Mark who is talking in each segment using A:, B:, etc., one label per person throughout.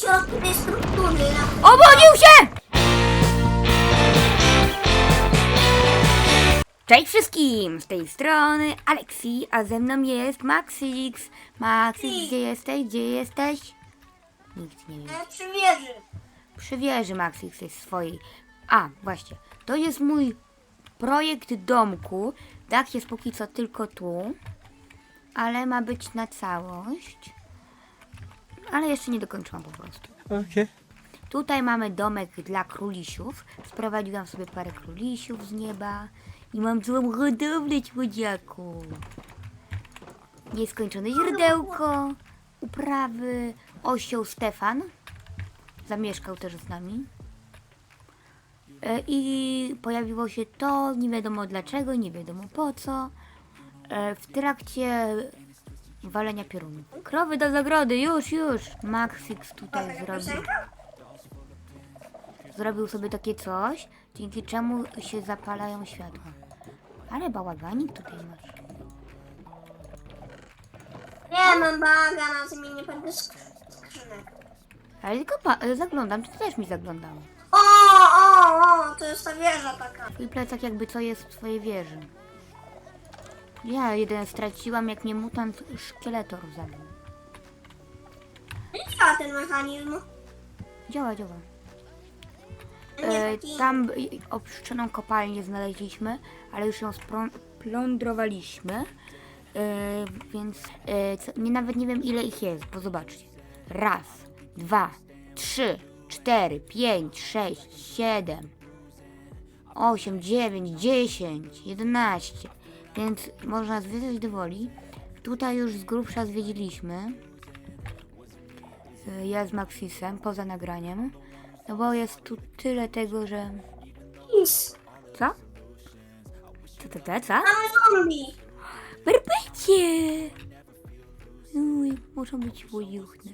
A: środku tej struktury.
B: Obudził się! Cześć wszystkim! Z tej strony Alexi, a ze mną jest Maxix. Maxix, gdzie jesteś? Gdzie jesteś? Nikt nie wie.
A: Przy wieży.
B: Przy wieży Maxix jest swojej. A, właśnie. To jest mój projekt domku. Tak jest póki co tylko tu. Ale ma być na całość. Ale jeszcze nie dokończyłam po prostu.
C: Okay.
B: Tutaj mamy domek dla królisiów. Sprowadziłam sobie parę królisiów z nieba. I mam całą hodowlę słodziaku. Nieskończone źródełko. Uprawy. Osioł Stefan. Zamieszkał też z nami. E, I pojawiło się to, nie wiadomo dlaczego, nie wiadomo po co. E, W trakcie walenia piorunu. Krowy do zagrody, już, już. Maxix tutaj zrobił. Zrobił sobie takie coś, dzięki czemu się zapalają światła. Ale bałaganik tutaj masz.
A: Nie, mam baga, na tym nie będę sk skrzynek.
B: Ale tylko pa- zaglądam, ty też mi zaglądał.
A: O, o, o, to jest ta wieża taka.
B: Twój plecak jakby co jest w twojej wieży. Ja jeden straciłam, jak mnie mutant szkieletor zabił.
A: Nie działa ten mechanizm.
B: Działa, działa.
A: Nie,
B: E, tam obszczoną kopalnię znaleźliśmy, ale już ją splądrowaliśmy. E, więc e, co, nie, nawet nie wiem ile ich jest, bo zobaczcie. Raz, dwa, trzy, cztery, pięć, sześć, siedem, osiem, dziewięć, dziesięć, jedenaście. Więc można zwiedzać do woli. Tutaj już z grubsza zwiedziliśmy. E, Ja z Maxisem, poza nagraniem. No bo jest tu tyle tego, że...
A: Pis.
B: Co? Co, co, co, co?
A: Mamy zombie.
B: Berbecie! Uj, muszą być pojuchne.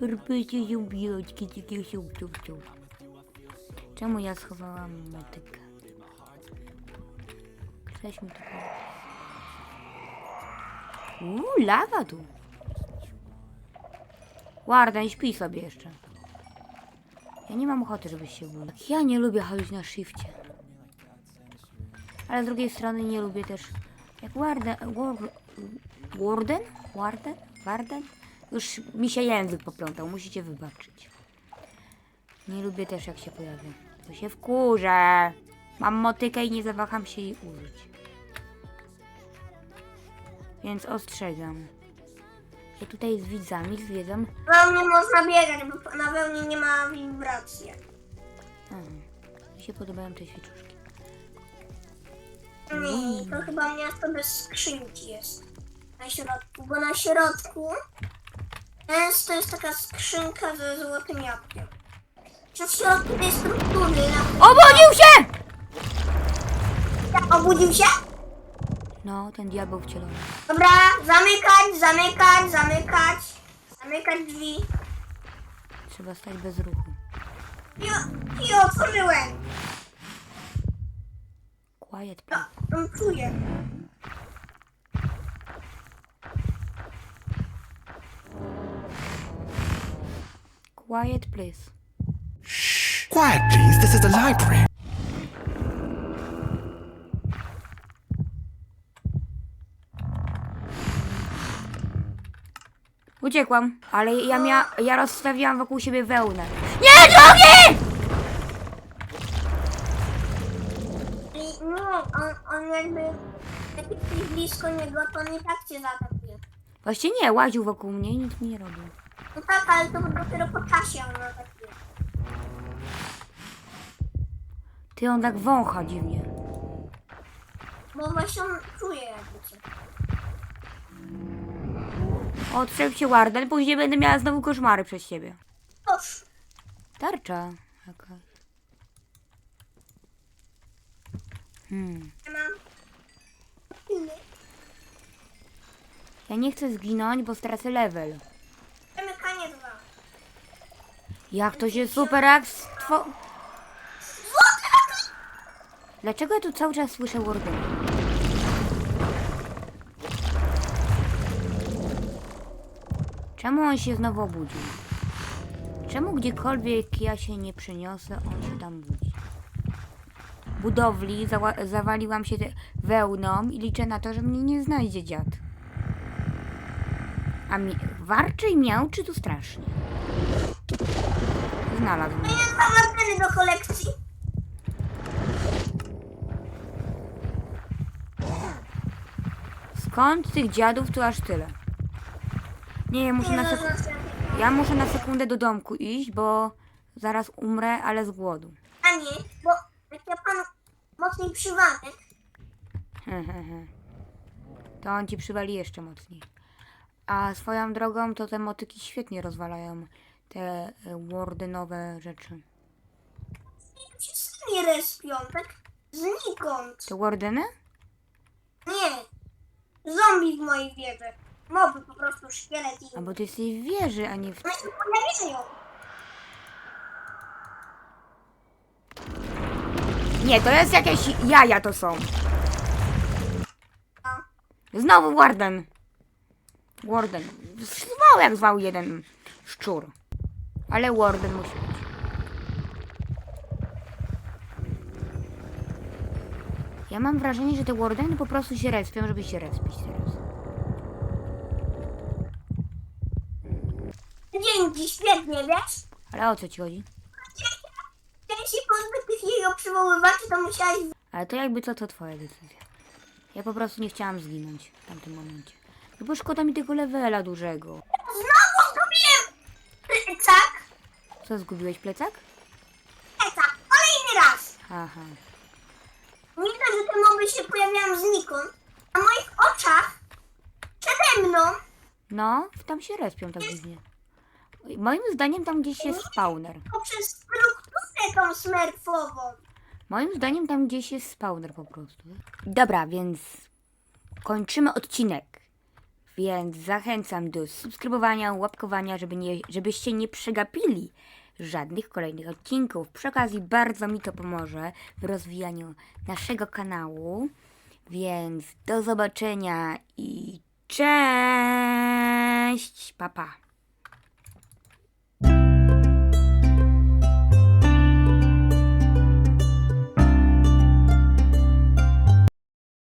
B: Berbecie biotki, takie są, są, są. Czemu ja schowałam motykę? Ktoś mi. Uuu, lawa tu. Warden, śpi sobie jeszcze. Ja nie mam ochoty, żebyś się budził. Ja nie lubię chodzić na shifcie. Ale z drugiej strony nie lubię też jak Warden, War, Warden? Warden? Warden? Już mi się język poplątał, musicie wybaczyć. Nie lubię też jak się pojawia. To się wkurzę. Mam motykę i nie zawaham się jej użyć. Więc ostrzegam. Ja tutaj z widzami zwiedzam.
A: Na mnie można biegać, bo na wełnie nie ma wibracji.
B: Aha, mi się podobają te świeczuszki.
A: Nie, to chyba miasto bez skrzynki jest. Na środku, bo na środku jest, to jest taka skrzynka ze złotym jabłkiem. W środku tej struktury na...
B: Obudził się!
A: Obudził się?
B: No, ten diabeł wcielony.
A: Dobra, zamykać, zamykać, zamykać. Zamykać drzwi.
B: Trzeba stać bez ruchu.
A: I, i otworzyłem.
B: Quiet,
A: No,
B: please.
A: no, czuję.
B: Quiet, please.
C: Quiet, please. This is the library.
B: Uciekłam, ale ja mia ja rozstawiłam wokół siebie wełnę. Nie, drogi!
A: I, no, on, on jakby... Jak jesteś blisko niego, to on i tak cię zaatakuje.
B: Właśnie nie, łaził wokół mnie i nic mi nie robił.
A: No tak, ale to dopiero po czasie on atakuje.
B: Ty, on tak wącha dziwnie.
A: Bo właśnie on czuje jakby cię.
B: Otrzep się Warden, później będę miała znowu koszmary przez siebie.
A: Toż.
B: Tarcza jakaś. Hmm.
A: Ja mam... Inny.
B: Ja nie chcę zginąć, bo stracę level.
A: Zamykanie dwa.
B: Jak to się super akstwo... Dlaczego ja tu cały czas słyszę Warden? Czemu on się znowu obudził? Czemu gdziekolwiek ja się nie przeniosę, on się tam budzi? Budowli zawaliłam się wełną i liczę na to, że mnie nie znajdzie dziad. A mi warczy i miał, czy tu strasznie? Znalazł mnie.
A: Ja mam anteny do kolekcji.
B: Skąd tych dziadów tu aż tyle? Nie, ja muszę na,
A: no,
B: sek-
A: zostawię.
B: ja muszę na sekundę do domku iść, bo zaraz umrę, ale z głodu.
A: A nie, bo jak ja panu mocniej przywalę,
B: Hehehe. To on ci przywali jeszcze mocniej. A swoją drogą to te motyki świetnie rozwalają te e, wardenowe rzeczy.
A: się sami respią, tak znikąd.
B: To wardeny?
A: Nie, zombie w mojej wieży. Moby po prostu szkielet i
B: A bo ty jesteś w wieży, a nie w...
A: one się pojawiają.
B: Nie, to jest jakieś jaja to są.
A: A,
B: Znowu warden. Warden. Zwał jak zwał jeden szczur. Ale warden musi być. Ja mam wrażenie, że te wardeny po prostu się respią, żeby się respić teraz.
A: Dzięki, świetnie, wiesz?
B: Ale o co ci chodzi?
A: Chciałeś się pozbyć tych jego przywoływaczy, to musiałeś...
B: Ale to jakby co, to twoja decyzja. Ja po prostu nie chciałam zginąć w tamtym momencie. No bo szkoda mi tego levela dużego.
A: Znowu zgubiłem plecak!
B: Co, zgubiłeś plecak?
A: Plecak, kolejny raz!
B: Aha.
A: Nie to, że te moby się pojawiają znikąd. Na moich oczach, przede mną,
B: No, tam się respią tak dziwnie. Moim zdaniem tam gdzieś jest spawner.
A: poprzez strukturę tą smerfową.
B: Moim zdaniem tam gdzieś jest spawner po prostu. Dobra, więc kończymy odcinek. Więc zachęcam do subskrybowania, łapkowania, żeby nie, żebyście nie przegapili żadnych kolejnych odcinków. Przy okazji bardzo mi to pomoże w rozwijaniu naszego kanału. Więc do zobaczenia i cześć! Pa, pa. you